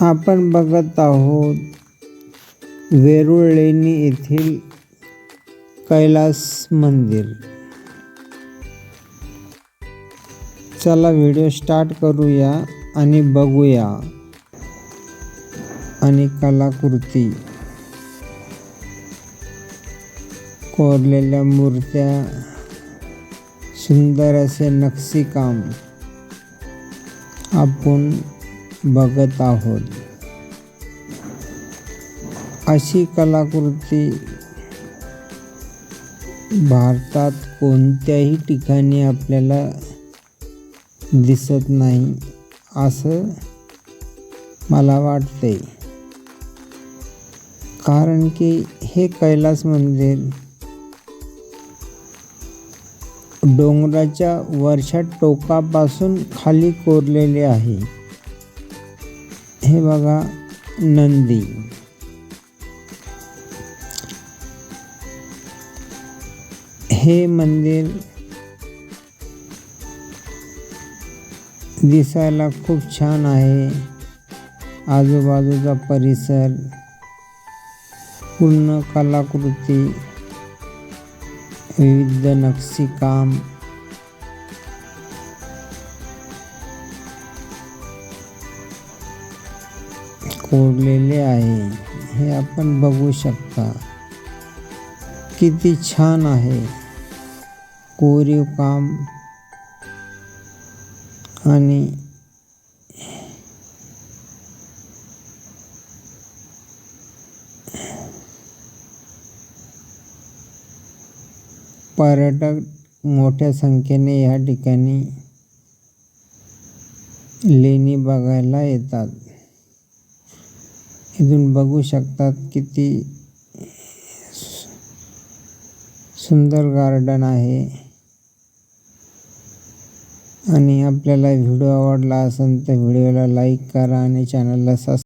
आपण बघत आहोत वेरूळ लेणी येथील कैलास मंदिर. चला व्हिडिओ स्टार्ट करूया आणि बघूया. आणि कलाकृती. कोरलेल्या मूर्त्या सुंदर असे नक्षीकाम. आपण बघत आहोत. अशी कलाकृती भारतात कोणत्याही ठिकाणी आपल्याला दिसत नाही असं मला वाटते कारण की हे कैलास मंदिर डोंगराच्या वरच्या टोकापासून खाली कोरलेले आहे. हे बघा नंदी. हे मंदिर दिसायला खूप छान आहे. आजूबाजूचा परिसर पूर्ण कलाकृती विविध नक्षीकाम. कोरलेले आहे. हे आपण बघू शकता. किती छान आहे. कोरीव काम. आणि पर्यटक मोठ्या संख्येने या ठिकाणी लेणी बघायला येतात. इथून बघू शकतात किती सुंदर गार्डन आहे. आणि आपल्याला व्हिडिओ आवडला असेल तर व्हिडिओला लाईक करा आणि चॅनलला सबस्क्राईब